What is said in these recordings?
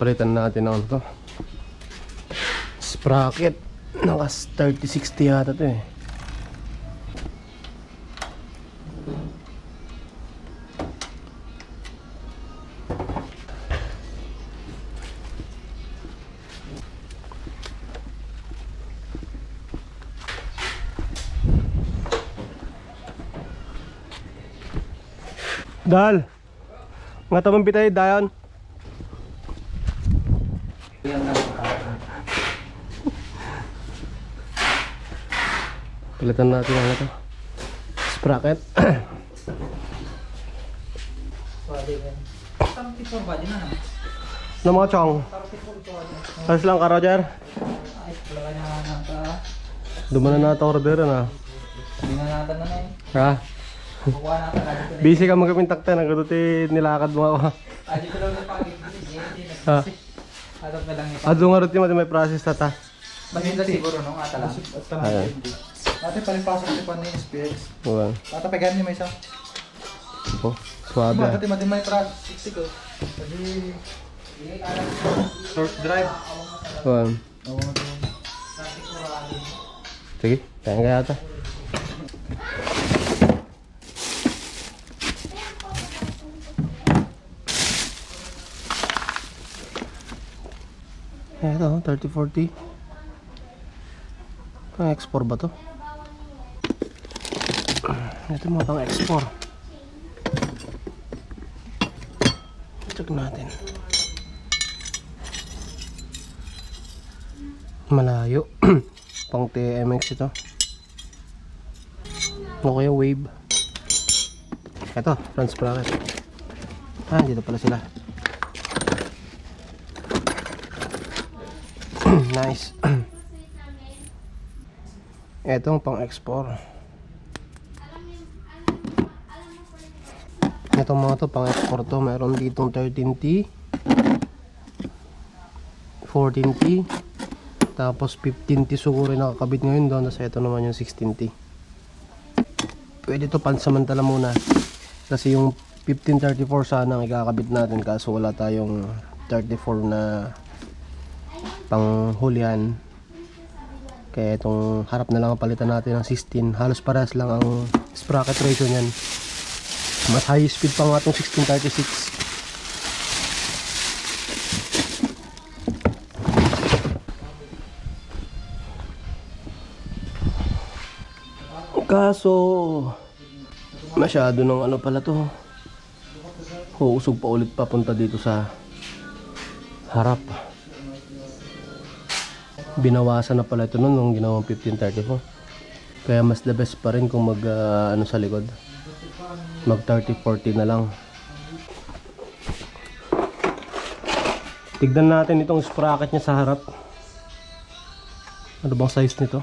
Palitan natin ang ano to. Sprocket. Naka 3060 yata to eh. Dal. Nga tamang bitay dayon. Pilitan natin ang ito. Sprocket. Na naman. Ano mga chong? Ayos lang ka Roger. Wala ka na nata. Dumana na ito order na. Hindi na natin na eh. Ha? Natin. Busy ka magkapintakta. Nagkaduti nilakad mo ako. Ah, dito lang na pagig. Hindi na. Ha? Adap na lang ito. Ado nga rin may process tata. Masinda siguro nung ata lang. Ayan. Ate palipasok si pan ni SPX. Well, Ata pegan ni may isa. oh, suabe. Ba ah. dati madi may pras 60 ko. Jadi short drive. Well, Oo. sige. Kaya nga Ito, 3040. Pang export ba to? Ito mga pang export. Check natin. Malayo. pang TMX ito. O kaya wave. Ito, front sprocket. Ah, dito pala sila. nice. Etong pang export. Itong mga to pang export to. Meron ditong 13T. 14T. Tapos 15T siguro nakakabit ngayon doon. Tapos ito naman yung 16T. Pwede to pansamantala muna. Kasi yung 1534 sana ang ikakabit natin kaso wala tayong 34 na panghulihan. Kaya itong harap na lang ang palitan natin ng 16. Halos parehas lang ang sprocket ratio niyan. Mas high speed pa nga itong 1636. Kaso masyado ng ano pala to. Huusog pa ulit papunta dito sa harap. Binawasan na pala ito noon nung ginawang 1534. Kaya mas the best pa rin kung mag ah, ano sa likod. Mag 3040 na lang. Tignan natin itong sprocket niya sa harap. Ano bang size nito?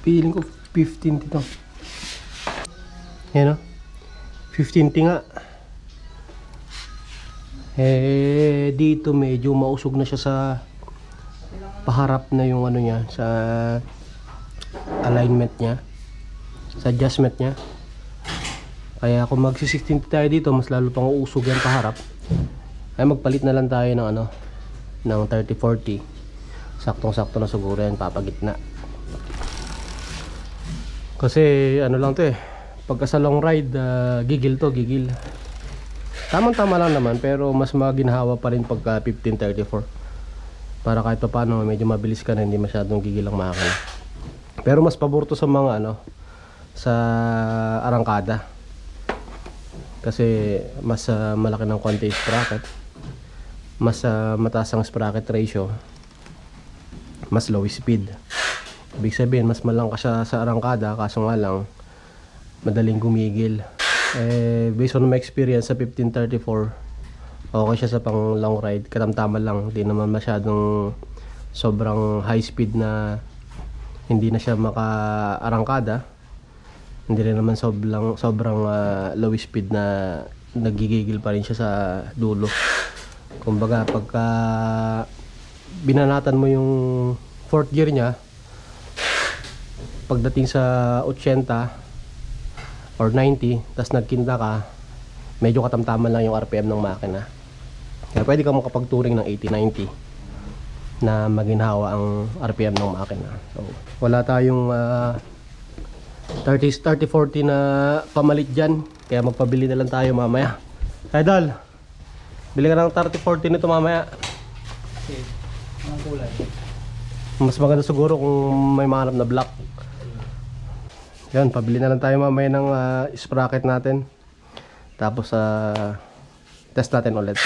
Feeling ko 15 dito. Yan o. 15 nga. Eh, dito medyo mausog na siya sa paharap na yung ano niya, sa alignment niya, sa adjustment niya. Kaya kung magsi 16 tayo dito, mas lalo pang uusog yan paharap. Ay magpalit na lang tayo ng ano, ng 30-40. Saktong-sakto na siguro yan, papagitna. Kasi ano lang to eh, pagka sa long ride, ah, gigil to, gigil. Tamang-tama lang naman, pero mas maginhawa pa rin pagka 1534. Para kahit pa paano, medyo mabilis ka na, hindi masyadong gigil ang makina. Pero mas pabor to sa mga ano, sa arangkada. Kasi mas ah, malaki ng konti sprocket. Mas ah, mataas ang sprocket ratio. Mas low speed. Ibig sabihin, mas malang ka siya sa arangkada, kaso nga lang, madaling gumigil. Eh, based on my experience sa 1534, okay siya sa pang long ride. Katamtama lang, di naman masyadong sobrang high speed na hindi na siya makaarangkada hindi rin naman sobrang sobrang ah, low speed na nagigigil pa rin siya sa dulo kumbaga pagka binanatan mo yung fourth gear niya pagdating sa 80 or 90 tas nagkinta ka medyo katamtaman lang yung RPM ng makina kaya pwede ka makapagturing ng 80-90 na maginhawa ang RPM ng makina. So, wala tayong ah, 30 30-40 na pamalit dyan. Kaya magpabili na lang tayo mamaya. Idol, bili ka ng 30-40 nito mamaya. Okay. Kulay? Mas maganda siguro kung may mahanap na black. Yan, pabili na lang tayo mamaya ng ah, sprocket natin. Tapos, ah, test natin ulit.